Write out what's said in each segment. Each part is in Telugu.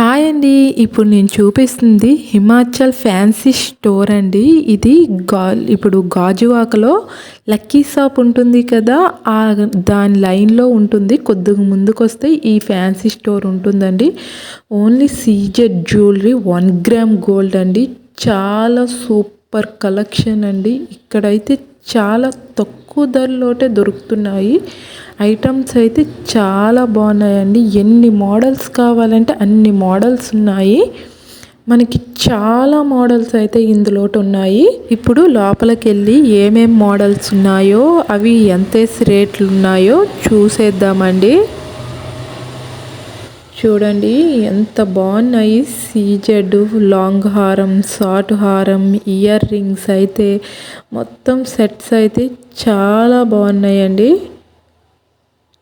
హాయ్ అండి. ఇప్పుడు నేను చూపిస్తుంది హిమాచల్ ఫ్యాన్సీ స్టోర్ అండి. ఇది గా ఇప్పుడు గాజువాకలో లక్కీ షాప్ ఉంటుంది కదా ఆ దాని లైన్లో ఉంటుంది. కొద్దిగా ముందుకు వస్తే ఈ ఫ్యాన్సీ స్టోర్ ఉంటుందండి. Only CZ jewellery one gram gold అండి. చాలా సూపర్ కలెక్షన్ అండి. ఇక్కడైతే చాలా తక్కువ ధరలోటే దొరుకుతున్నాయి. ఐటమ్స్ అయితే చాలా బాగున్నాయండి. ఎన్ని మోడల్స్ కావాలంటే అన్ని మోడల్స్ ఉన్నాయి. మనకి చాలా మోడల్స్ అయితే ఇందులో ఉన్నాయి. ఇప్పుడు లోపలికి వెళ్ళి ఏమేం మోడల్స్ ఉన్నాయో అవి ఎంత రేట్లు ఉన్నాయో చూసేద్దామండి. చూడండి ఎంత బాగున్నాయి. సీజెడ్ లాంగ్ హారం షార్ట్ హారం ఇయర్ రింగ్స్ అయితే మొత్తం సెట్స్ అయితే చాలా బాగున్నాయండి.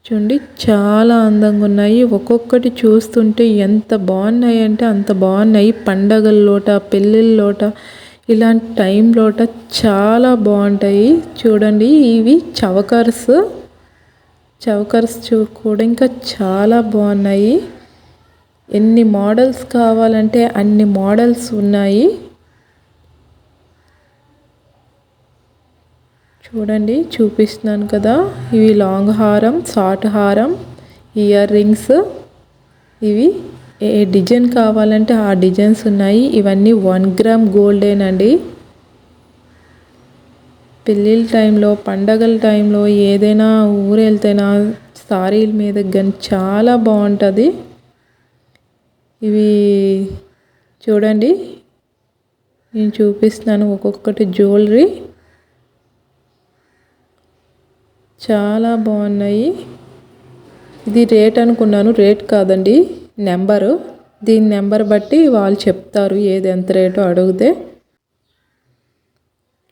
చూడండి చాలా అందంగా ఉన్నాయి. ఒక్కొక్కటి చూస్తుంటే ఎంత బాగున్నాయి అంటే అంత బాగున్నాయి. పండగల్లోట పెళ్ళిళ్ళలోట ఇలాంటి టైంలోట చాలా బాగుంటాయి. చూడండి ఇవి చవకర్స్. చవకర్స్ చూ కూడా ఇంకా చాలా బాగున్నాయి. ఎన్ని మోడల్స్ కావాలంటే అన్ని మోడల్స్ ఉన్నాయి. చూడండి చూపిస్తున్నాను కదా. ఇవి లాంగ్ హారం షార్ట్ హారం ఇయర్ రింగ్స్. ఇవి ఏ డిజైన్ కావాలంటే ఆ డిజైన్స్ ఉన్నాయి. ఇవన్నీ వన్ గ్రామ్ గోల్డేనండి పెళ్ళిళ్ళ టైంలో పండగల టైంలో ఏదైనా ఊరు వెళ్తేనా సారీల మీద కానీ చాలా బాగుంటుంది. ఇవి చూడండి. నేను చూపిస్తున్నాను ఒక్కొక్కటి జ్యువెలరీ. చాలా బాగున్నాయి. ఇది రేట్ అనుకున్నాను. రేట్ కాదండి. నెంబరు. దీని నెంబర్ బట్టి వాళ్ళు చెప్తారు ఏది ఎంత రేటో అడిగితే.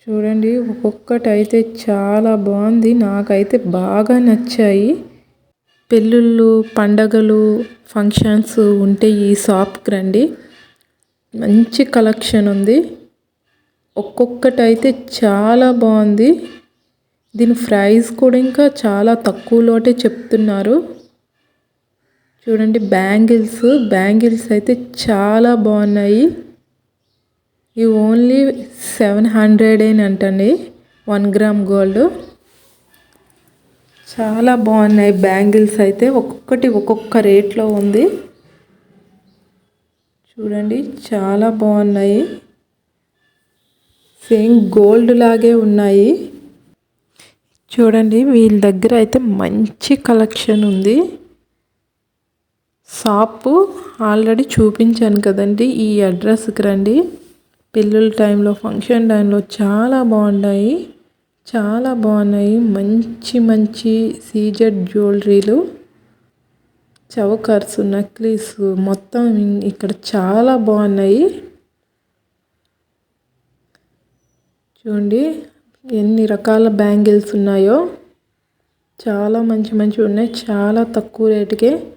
చూడండి ఒక్కొక్కటి అయితే చాలా బాగుంది. నాకైతే బాగా నచ్చాయి. పెళ్ళిళ్ళు పండగలు ఫంక్షన్స్ ఉంటే ఈ షాప్కి రండి. మంచి కలెక్షన్ ఉంది. ఒక్కొక్కటి అయితే చాలా బాగుంది. దీని ప్రైస్ కూడా ఇంకా చాలా తక్కువలోటే చెప్తున్నారు. చూడండి బ్యాంగిల్స్ బ్యాంగిల్స్ అయితే చాలా బాగున్నాయి. ఇవి ఓన్లీ సెవెన్ హండ్రెడ్ అంటండి వన్ గ్రామ్ గోల్డ్ చాలా బాగున్నాయి బ్యాంగిల్స్ అయితే. ఒక్కొక్కటి ఒక్కొక్క రేట్లో ఉంది. చూడండి చాలా బాగున్నాయి. సేమ్ గోల్డ్ లాగే ఉన్నాయి. చూడండి వీళ్ళ దగ్గర అయితే మంచి కలెక్షన్ ఉంది. షాపు ఆల్రెడీ చూపించాను కదండి ఈ అడ్రస్కి రండి. పెళ్ళిళ్ళ టైంలో ఫంక్షన్ టైంలో చాలా బాగున్నాయి. చాలా బాగున్నాయి. మంచి మంచి సీజెడ్ జ్యువెలరీలు. చవకర్స్ నక్లీస్ మొత్తం ఇక్కడ చాలా బాగున్నాయి. చూడండి ఎన్ని రకాల బ్యాంగిల్స్ ఉన్నాయో. చాలా మంచి మంచి ఉన్నాయి. చాలా తక్కువ రేటుకే.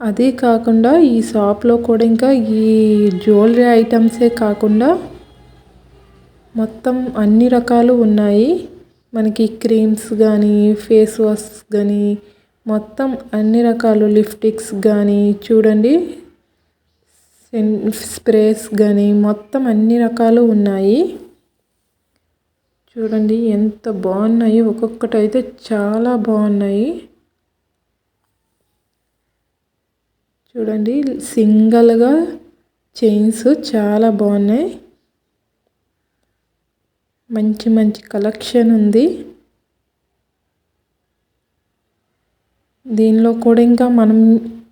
అదే కాకుండా ఈ షాప్లో కూడా ఇంకా ఈ జ్యువెలరీ ఐటమ్సే కాకుండా మొత్తం అన్ని రకాలు ఉన్నాయి. మనకి క్రీమ్స్ కానీ ఫేస్ వాష్ కానీ మొత్తం అన్ని రకాలు లిప్స్టిక్స్ కానీ చూడండి. స్ప్రేస్ కానీ మొత్తం అన్ని రకాలు ఉన్నాయి. చూడండి ఎంత బాగున్నాయి. ఒక్కొక్కటి అయితే చాలా బాగున్నాయి. చూడండి సింగల్గా చైన్స్ చాలా బాగున్నాయి. మంచి మంచి కలెక్షన్ ఉంది. దీనిలో కూడా ఇంకా మనం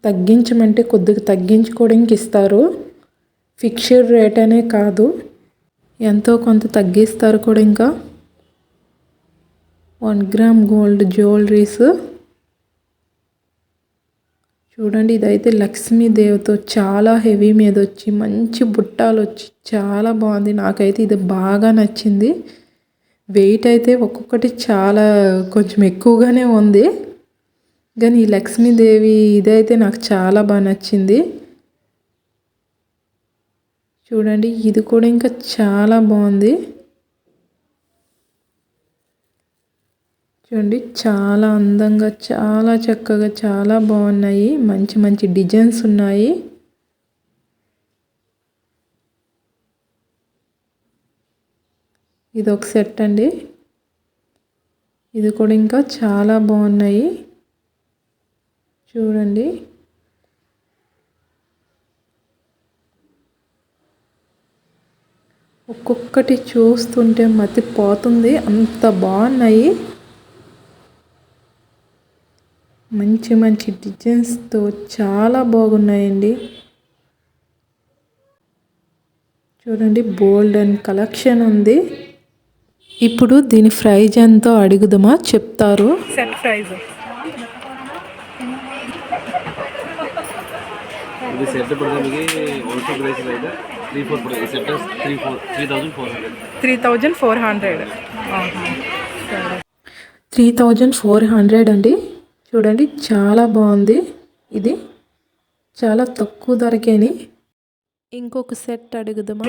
తగ్గించమంటే కొద్దిగా తగ్గించుకోవడానికి ఇస్తారు. ఫిక్స్డ్ రేట్ అనే కాదు. ఎంతో కొంత తగ్గిస్తారు కూడా ఇంకా. One gram gold jewelleries. చూడండి ఇదైతే లక్ష్మీదేవితో చాలా హెవీ మీద వచ్చి మంచి బుట్టాలు వచ్చి చాలా బాగుంది. నాకైతే ఇది బాగా నచ్చింది. వెయిట్ అయితే ఒక్కొక్కటి చాలా కొంచెం ఎక్కువగానే ఉంది. కానీ ఈ లక్ష్మీదేవి ఇదైతే నాకు చాలా బాగా నచ్చింది. చూడండి ఇది కూడా ఇంకా చాలా బాగుంది. చూడండి చాలా అందంగా చాలా చక్కగా చాలా బాగున్నాయి. మంచి మంచి డిజైన్స్ ఉన్నాయి. ఇది ఒక సెట్ అండి. ఇది కూడా ఇంకా చాలా బాగున్నాయి. చూడండి. ఒక్కొక్కటి చూస్తుంటే మతిపోతుంది. అంత బాగున్నాయి. మంచి మంచి డిజైన్స్తో చాలా బాగున్నాయండి. చూడండి బోల్డ్ అండ్ కలెక్షన్ ఉంది. ఇప్పుడు దీని ప్రైజ్ ఎంతో అడుగుదామా చెప్తారు. సెట్ ప్రైజ్ ఇది సెట్ పడితే మీకు హోల్సేల్ ప్రైస్ అయితే త్రీ ఫోర్ పడుతుంది set three four three thousand four hundred three thousand four hundred three thousand four hundred అండి. చూడండి చాలా బాగుంది. ఇది చాలా తక్కువ ధరకేని ఇంకొక సెట్ అడుగుదామా?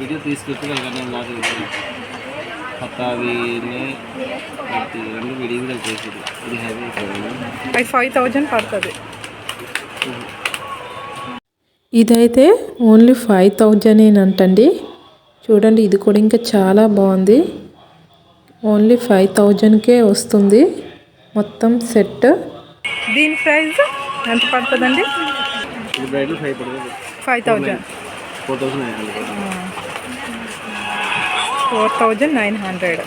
వీడియో తీసుకెళ్తే ఫైవ్ థౌజండ్ పడుతుంది. ఇదైతే ఓన్లీ ఫైవ్ థౌజండ్ అంటండి చూడండి ఇది కూడా ఇంకా చాలా బాగుంది. ఓన్లీ ఫైవ్ థౌజండ్కే వస్తుంది. మొత్తం సెట్. దీని ప్రైస్ ఎంత పడుతుందండి? Five thousand four thousand nine hundred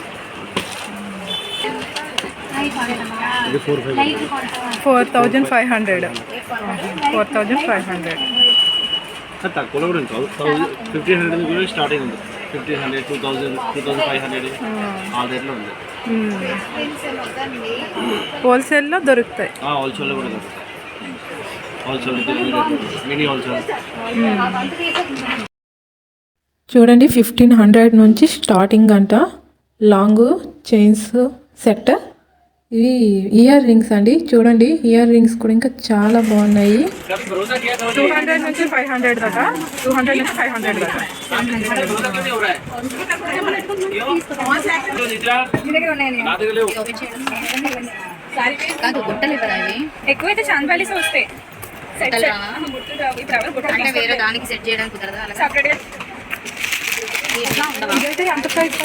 ఇది four thousand five hundred four thousand five hundred తక్కువలో కూడా ఫిఫ్టీన్ హండ్రెడ్ స్టార్టింగ్ ఉంది. Fifteen hundred two two five hundred ఆ రేట్లో ఉంది. హోల్సేల్లో దొరుకుతాయి. హోల్సేల్లో కూడా ఉంది హోల్సేల్ మినీ హోల్సేల్ చూడండి ఫిఫ్టీన్ హండ్రెడ్ నుంచి స్టార్టింగ్ అంట. లాంగ్ చైన్స్ సెట్ ఇవి ఇయర్ రింగ్స్ అండి. చూడండి ఇయర్ రింగ్స్ కూడా ఇంకా చాలా బాగున్నాయి. టూ హండ్రెడ్ నుంచి ఫైవ్ హండ్రెడ్ దాకా. టూ హండ్రెడ్ నుంచి ఫైవ్ హండ్రెడ్ దాకా. ఎక్కువైతే వస్తాయి. సెట్ వేరే దానికి చేయడానికి కుదరదా? ఇదైతే ఎంత ప్రైస్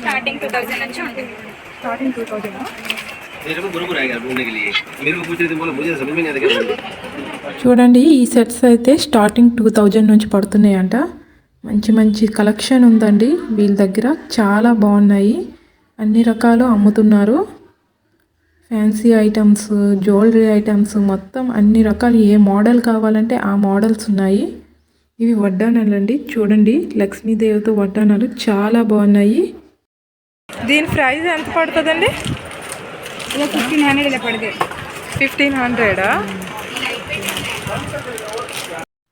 స్టార్టింగ్ టూ థౌసండ్ నుంచి ఉంటుంది. స్టార్టింగ్ టూ థౌజండ్ मेरे को गुरु को रहेगा ढूंढने के लिए मेरे को पूछ रहे थे बोला मुझे समझ में नहीं आता क्या చూడండి ఈ సెట్స్ అయితే స్టార్టింగ్ టూ థౌజండ్ నుంచి పడుతున్నాయంట మంచి మంచి కలెక్షన్ ఉందండి వీళ్ళ దగ్గర చాలా బాగున్నాయి అన్ని రకాలు అమ్ముతున్నారు ఫ్యాన్సీ ఐటమ్స్ జ్యువెలరీ ఐటమ్స్ మొత్తం అన్ని రకాలు ఏ మోడల్ కావాలంటే ఆ మోడల్స్ ఉన్నాయి ఇవి వడ్డానాలండి చూడండి లక్ష్మీదేవితో వడ్డానాలు చాలా బాగున్నాయి దీని ప్రైస్ ఎంత పడుతుందండి? ఫిఫ్టీన్ హండ్రెడ్ ఇలా పడితే. ఫిఫ్టీన్ హండ్రెడా?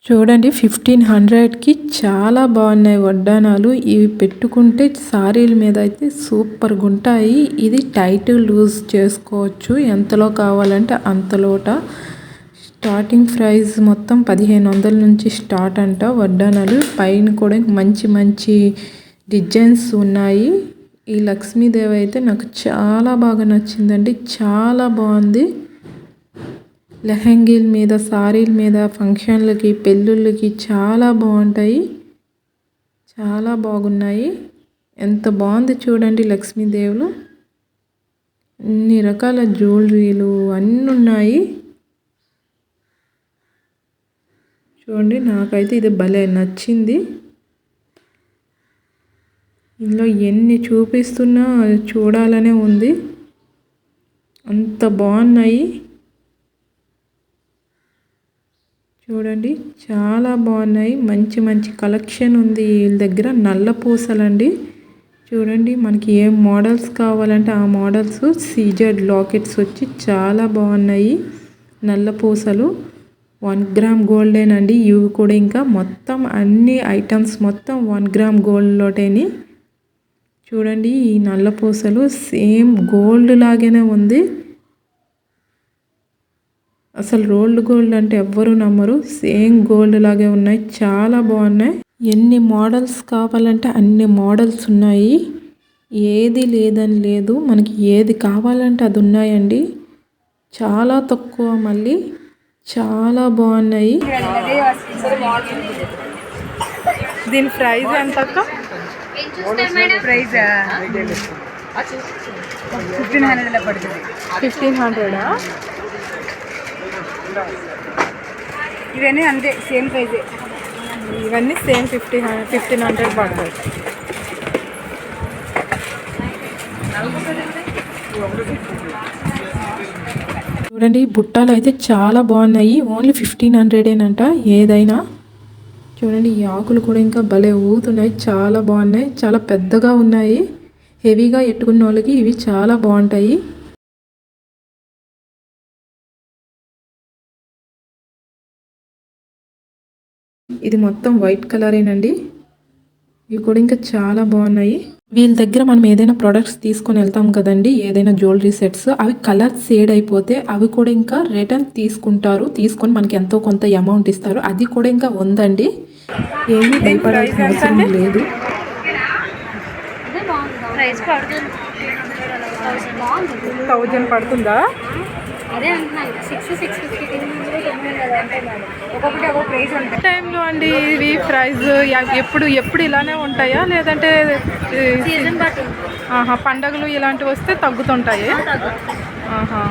చూడండి ఫిఫ్టీన్ హండ్రెడ్కి చాలా బాగున్నాయి వడ్డానాలు ఇవి పెట్టుకుంటే సారీల మీద అయితే సూపర్గా ఉంటాయి. ఇది టైట్ లూజ్ చేసుకోవచ్చు. ఎంతలో కావాలంటే అంతలోట. స్టార్టింగ్ ప్రైస్ మొత్తం పదిహేను వందల నుంచి స్టార్ట్ అంట వడ్డానాలు పైన కూడా మంచి మంచి డిజైన్స్ ఉన్నాయి. ఈ లక్ష్మీదేవి అయితే నాకు చాలా బాగా నచ్చిందండి. చాలా బాగుంది. లెహంగీల మీద సారీల మీద ఫంక్షన్లకి పెళ్ళిళ్ళకి చాలా బాగుంటాయి. చాలా బాగున్నాయి. ఎంత బాగుంది చూడండి లక్ష్మీదేవులు. అన్ని రకాల జ్యువెలరీలు అన్నీ ఉన్నాయి. చూడండి నాకైతే ఇది భలే నచ్చింది. ఇందులో ఎన్ని చూపిస్తున్నా చూడాలనే ఉంది. అంత బాగున్నాయి. చూడండి చాలా బాగున్నాయి. మంచి మంచి కలెక్షన్ ఉంది వీళ్ళ దగ్గర. నల్ల పూసలండి. చూడండి మనకి ఏం మోడల్స్ కావాలంటే ఆ మోడల్స్ సీజర్డ్ లాకెట్స్ వచ్చి చాలా బాగున్నాయి. నల్ల పూసలు. వన్ గ్రామ్ గోల్డేనండి. ఇవి కూడా ఇంకా మొత్తం అన్ని ఐటమ్స్ మొత్తం వన్ గ్రామ్ గోల్డ్లోటేని చూడండి ఈ నల్ల పూసలు సేమ్ గోల్డ్ లాగానే ఉంది. అసలు రోల్డ్ గోల్డ్ అంటే ఎవ్వరు నమ్మరు. సేమ్ గోల్డ్ లాగే ఉన్నాయి. చాలా బాగున్నాయి. ఎన్ని మోడల్స్ కావాలంటే అన్ని మోడల్స్ ఉన్నాయి. ఏది లేదని లేదు. మనకి ఏది కావాలంటే అది ఉన్నాయండి. చాలా తక్కువ మళ్ళీ. చాలా బాగున్నాయి. దీని ప్రైస్ ఎంత ప్రైస్ ఫిఫ్టీన్ హండ్రెడ్ అలా పడుతుంది. ఫిఫ్టీన్ హండ్రెడా ఇవన్నీ అంతే సేమ్ ప్రైజే ఇవన్నీ సేమ్ ఫిఫ్టీ ఫిఫ్టీన్ హండ్రెడ్ పడుతుంది చూడండి బుట్టాలు అయితే చాలా బాగున్నాయి. ఓన్లీ ఫిఫ్టీన్ హండ్రెడేనంట ఏదైనా. చూడండి ఈ ఆకులు కూడా ఇంకా భలే ఊగుతున్నాయి. చాలా బాగున్నాయి. చాలా పెద్దగా ఉన్నాయి. హెవీగా ఎట్టుకున్న వాళ్ళకి ఇవి చాలా బాగుంటాయి. ఇది మొత్తం వైట్ కలరేనండి. ఇవి కూడా ఇంకా చాలా బాగున్నాయి. వీళ్ళ దగ్గర మనం ఏదైనా ప్రొడక్ట్స్ తీసుకొని వెళ్తాం కదండి ఏదైనా జ్యువెలరీ సెట్స్ అవి కలర్ షేడ్ అయిపోతే అవి కూడా ఇంకా రిటర్న్ తీసుకుంటారు. తీసుకొని మనకి ఎంతో కొంత అమౌంట్ ఇస్తారు. అది కూడా ఇంకా ఉందండి. ఏమీ భయపడాల్సిన అవసరం లేదు. థౌజండ్ పడుతుందా. అదే అంటున్నాను సిక్స్ సిక్స్ ఫిఫ్టీ టైంలో అండి ఇవి ప్రైస్ ఎప్పుడు ఎప్పుడు ఇలానే ఉంటాయా? లేదంటే పండగలు ఇలాంటివి వస్తే తగ్గుతుంటాయి? ఆహా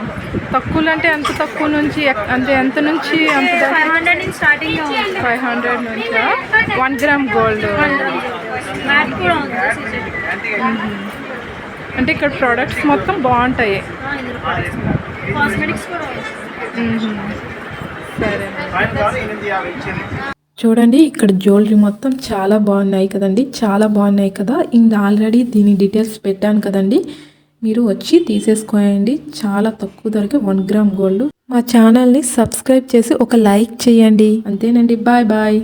తక్కువలు అంటే ఎంత తక్కువ నుంచి అంటే ఎంత నుంచి ఎంత ఫైవ్ హండ్రెడ్ నుంచి స్టార్టింగ్ ఫైవ్ హండ్రెడ్ నుంచా? వన్ గ్రామ్ గోల్డ్ అంటే ఇక్కడ ప్రోడక్ట్స్ మొత్తం బాగుంటాయి? కాస్మెటిక్స్ కూడా చూడండి ఇక్కడ జ్యువెలరీ మొత్తం చాలా బాగున్నాయి కదండి. చాలా బాగున్నాయి కదా. ఇంకా ఆల్రెడీ దీని డీటెయిల్స్ పెట్టాను కదండి. మీరు వచ్చి తీసేసుకోండి చాలా తక్కువ ధరకే వన్ గ్రామ్ గోల్డ్ మా ఛానల్ని సబ్స్క్రైబ్ చేసి ఒక లైక్ చేయండి. అంతేనండి. Bye bye